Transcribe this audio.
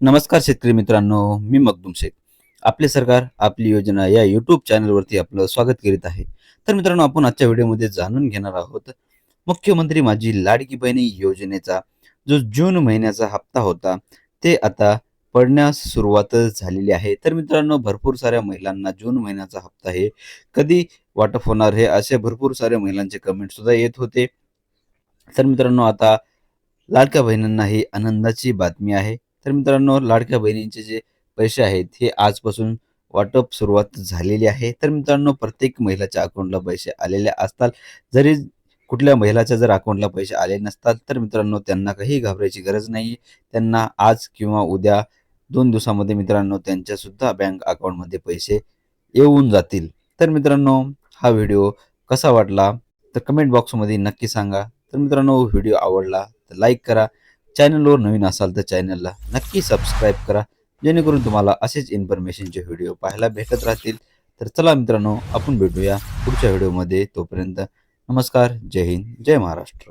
नमस्कार शेतकरी मित्रांनो मी मखदूम शेख. आपले सरकार आपली योजना या यूट्यूब चॅनलवरती आपलं स्वागत करीत आहे. तर मित्रांनो आपण आजच्या व्हिडिओमध्ये जाणून घेणार आहोत मुख्यमंत्री माझी लाडकी बहिणी योजनेचा जो जून महिन्याचा हप्ता होता ते आता पडण्यास सुरुवात झालेली आहे. तर मित्रांनो भरपूर साऱ्या महिलांना जून महिन्याचा हप्ता हे कधी वाटप होणार हे असे भरपूर साऱ्या महिलांचे कमेंट सुद्धा येत होते. तर मित्रांनो आता लाडक्या बहिणींना ही आनंदाची बातमी आहे. तर मित्रांनो लाडक्या बहिणींचे जे पैसे आहेत हे आजपासून वाटप सुरुवात झालेली आहे. तर मित्रांनो प्रत्येक महिलाच्या अकाउंटला पैसे आलेले असतात. जरी कुठल्या महिलाच्या जर अकाउंटला पैसे आले नसतात तर मित्रांनो त्यांना काही घाबरायची गरज नाही. त्यांना आज किंवा उद्या दोन दिवसामध्ये मित्रांनो त्यांच्या सुद्धा बँक अकाउंटमध्ये पैसे येऊन जातील. तर मित्रांनो हा व्हिडिओ कसा वाटला? तर कमेंट बॉक्समध्ये नक्की सांगा. तर मित्रांनो व्हिडिओ आवडला तर लाईक करा. चॅनलवर नवीन असाल तर चॅनलला नक्की सबस्क्राईब करा. जेणेकरून तुम्हाला असेच इन्फॉर्मेशनचे व्हिडिओ पाहायला भेटत राहतील. तर चला मित्रांनो आपण भेटूया पुढच्या व्हिडिओमध्ये तोपर्यंत नमस्कार. जय हिंद. जय महाराष्ट्र.